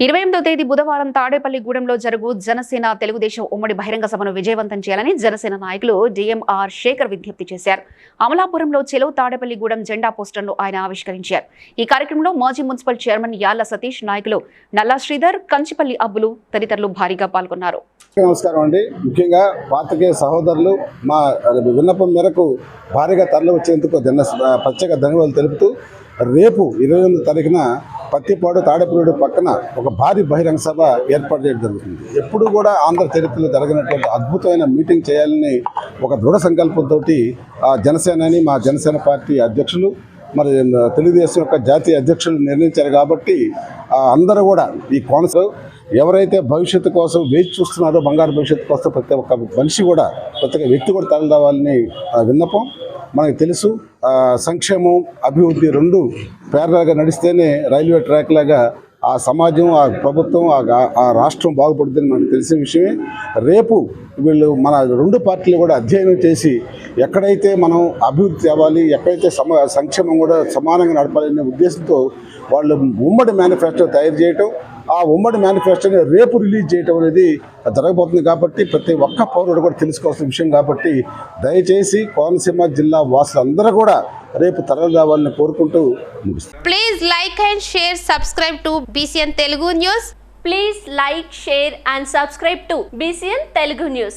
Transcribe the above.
ఇరవై ఎనిమిదో తేదీ బుధవారం తాడేపల్లిగూడెంలో జరుగు జనసేన తెలుగుదేశం ఉమ్మడి బహిరంగ సభను విజయవంతం చేయాలని జనసేన నాయకులు డిఎంఆర్ శేఖర్ విజ్ఞప్తి చేశారు. అమలాపురంలో చెలో తాడేపల్లిగూడెం జెండా పోస్టర్ను ఆయన ఆవిష్కరించారు. ఈ కార్యక్రమంలో మాజీ మున్సిపల్ చైర్మన్ యాళ్ళ సతీష్ నాయకులు నల్లా శ్రీధర్ కంచిపల్లి అబ్బులు తదితరులు భారీగా పాల్గొన్నారు. నమస్కారం అండి. ముఖ్యంగా పాత్రికేయ సహోదరులు మా విన్నపం మేరకు భారీగా తరలి వచ్చేందుకు ప్రత్యేక ధన్యవాదాలు తెలుపుతూ రేపు ఇరవై ఎనిమిది తారీఖున పత్తిపాడు తాడేపల్లి పక్కన ఒక భారీ బహిరంగ సభ ఏర్పాటు చేయడం జరుగుతుంది. ఎప్పుడు కూడా ఆంధ్ర చరిత్రలో జరగినటువంటి అద్భుతమైన మీటింగ్ చేయాలని ఒక దృఢ సంకల్పంతో జనసేనని మా జనసేన పార్టీ అధ్యక్షులు మరి తెలుగుదేశం యొక్క జాతీయ అధ్యక్షులు నిర్ణయించారు కాబట్టి అందరూ కూడా ఈ కోనసలో ఎవరైతే భవిష్యత్తు కోసం వేచి చూస్తున్నారో బంగారు భవిష్యత్తు కోసం ప్రతి ఒక్క మనిషి కూడా ప్రతి ఒక్క వ్యక్తి కూడా తరలి రావాలని ఆ, విన్నపం. మనకు తెలుసు సంక్షేమం అభివృద్ధి రెండు పేర్లగా నడిస్తేనే రైల్వే ట్రాక్ లాగా ఆ సమాజం ఆ ప్రభుత్వం ఆ- ఆ రాష్ట్రం బాగుపడుతుందని మనకు తెలిసిన విషయమే. రేపు వీళ్ళు మన రెండు పార్టీలు కూడా అధ్యయనం చేసి ఎక్కడైతే మనం అభివృద్ధి అవ్వాలి ఎక్కడైతే సమ సంక్షేమం కూడా సమానంగా నడపాలనే ఉద్దేశంతో వాళ్ళు ఉమ్మడి మేనిఫెస్టో తయారు చేయటం ఆ ఉమ్మడి మేనిఫెస్టోని రేపు రిలీజ్ చేయటం అనేది జరగబోతుంది కాబట్టి ప్రతి ఒక్క పౌరుడు కూడా తెలుసుకోవాల్సిన విషయం కాబట్టి దయచేసి కోనసీమ జిల్లా వాసులందరూ కూడా రేపు తరలి రావాలని కోరుకుంటూ ముగిస్తాను Please like and share, subscribe to BCN Telugu News. Please like, share and subscribe to BCN Telugu News.